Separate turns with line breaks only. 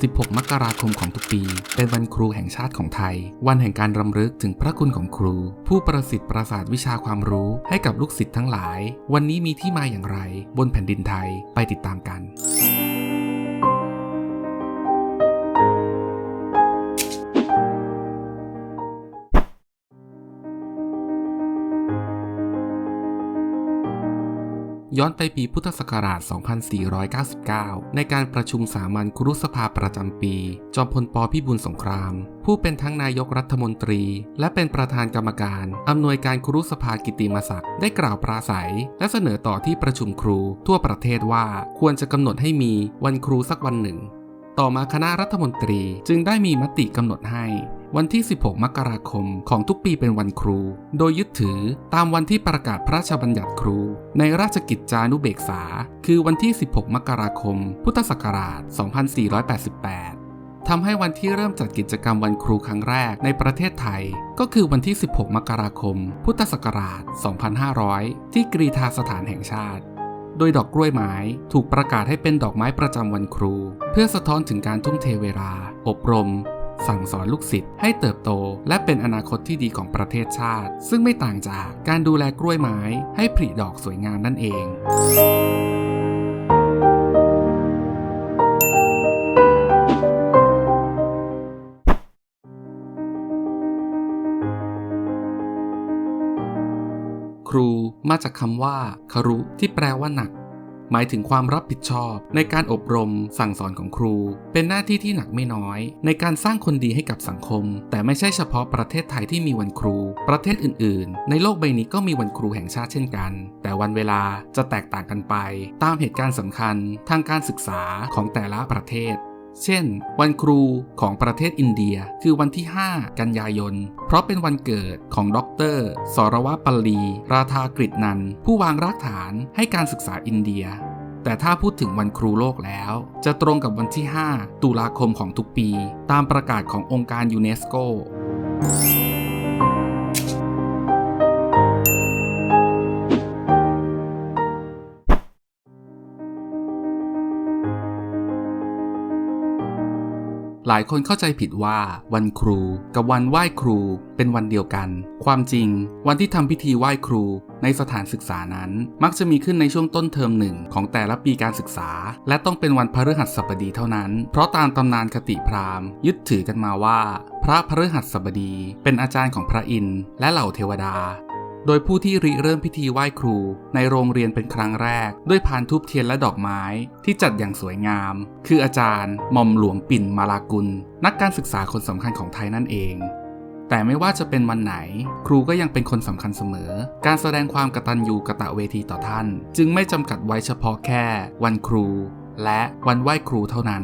16 มกราคมของทุกปี เป็นวันครูแห่งชาติของไทย วันแห่งการรำลึกถึงพระคุณของครู ผู้ประสิทธิ์ประสาทวิชาความรู้ให้กับลูกศิษย์ทั้งหลาย วันนี้มีที่มาอย่างไร บนแผ่นดินไทยไปติดตามกัน ย้อนไปปีพุทธศักราช 2499 ในการประชุมสามัญครุสภาประจำปี จอมพลปพิบูลสงคราม ผู้เป็นทั้งนายกรัฐมนตรี และเป็นประธานกรรมการ อำนวยการครุสภากิติมศักดิ์ได้กล่าวปราศัย และเสนอต่อที่ประชุมครูทั่วประเทศว่าควรจะกำหนดให้มีวันครูสักวันหนึ่ง ต่อมาคณะรัฐมนตรีจึงได้มีมติกำหนดให้วันที่ 16 มกราคมของทุกปีเป็นวันครู โดยยึดถือตามวันที่ประกาศพระราชบัญญัติครู ในราชกิจจานุเบกษา คือวันที่ 16 มกราคม พุทธศักราช 2488 ทำให้วันที่เริ่มจัดกิจกรรมวันครูครั้งแรกในประเทศไทย ก็คือวันที่ 16 มกราคม พุทธศักราช 2500 ที่กรีธาสถานแห่งชาติโดยดอกกล้วยไม้ถูกประกาศให้เป็นดอกไม้ประจำวันครู เพื่อสะท้อนถึงการทุ่มเทเวลา อบรม สั่งสอนลูกศิษย์ให้เติบโต และเป็นอนาคตที่ดีของประเทศชาติ ซึ่งไม่ต่างจากการดูแลกล้วยไม้ ให้ผลิดอกสวยงามนั่นเองครูมาจากคำว่าคารุที่แปลว่าหนัก หมายถึงความรับผิดชอบในการอบรมสั่งสอนของครู เป็นหน้าที่ที่หนักไม่น้อย ในการสร้างคนดีให้กับสังคม แต่ไม่ใช่เฉพาะประเทศไทยที่มีวันครู ประเทศอื่น ๆ ในโลกใบนี้ก็มีวันครูแห่งชาติเช่นกัน แต่วันเวลาจะแตกต่างกันไป ตามเหตุการณ์สำคัญทางการศึกษาของแต่ละประเทศ เช่น วันครูของประเทศอินเดียคือวันที่ 5 กันยายน เพราะเป็นวันเกิดของดรสรวปลี ราธากฤตนัน ผู้วางรากฐานให้การศึกษาอินเดีย แต่ถ้าพูดถึงวันครูโลกแล้ว จะตรงกับวันที่ 5 ตุลาคมของทุกปี ตามประกาศขององค์การยูเนสโก หลายคนเข้าใจผิดว่าวันครูกับวันไหว้ครูเป็นวันเดียวกัน ความจริง วันที่ทำพิธีไหว้ครู ในสถานศึกษานั้น มักจะมีขึ้นในช่วงต้นเทอมหนึ่งของแต่ละปีการศึกษา และต้องเป็นวันพฤหัสบดีเท่านั้น เพราะตามตำนานคติพราหมณ์ ยึดถือกันมาว่า พระพฤหัสบดี เป็นอาจารย์ของพระอินทร์และเหล่าเทวดา โดยผู้ที่ริเริ่มพิธีไหว้ครู ในโรงเรียนเป็นครั้งแรก ด้วยพานทูบเทียนและดอกไม้ที่จัดอย่างสวยงาม คืออาจารย์หม่อมหลวงปิ่นมาลากุล นักการศึกษาคนสำคัญของไทยนั่นเอง แต่ไม่ว่าจะเป็นวันไหน ครูก็ยังเป็นคนสำคัญเสมอ การแสดงความกตัญญูกะตะเวทีต่อท่าน จึงไม่จำกัดไว้เฉพาะแค่ วันครู และวันไหว้ครูเท่านั้น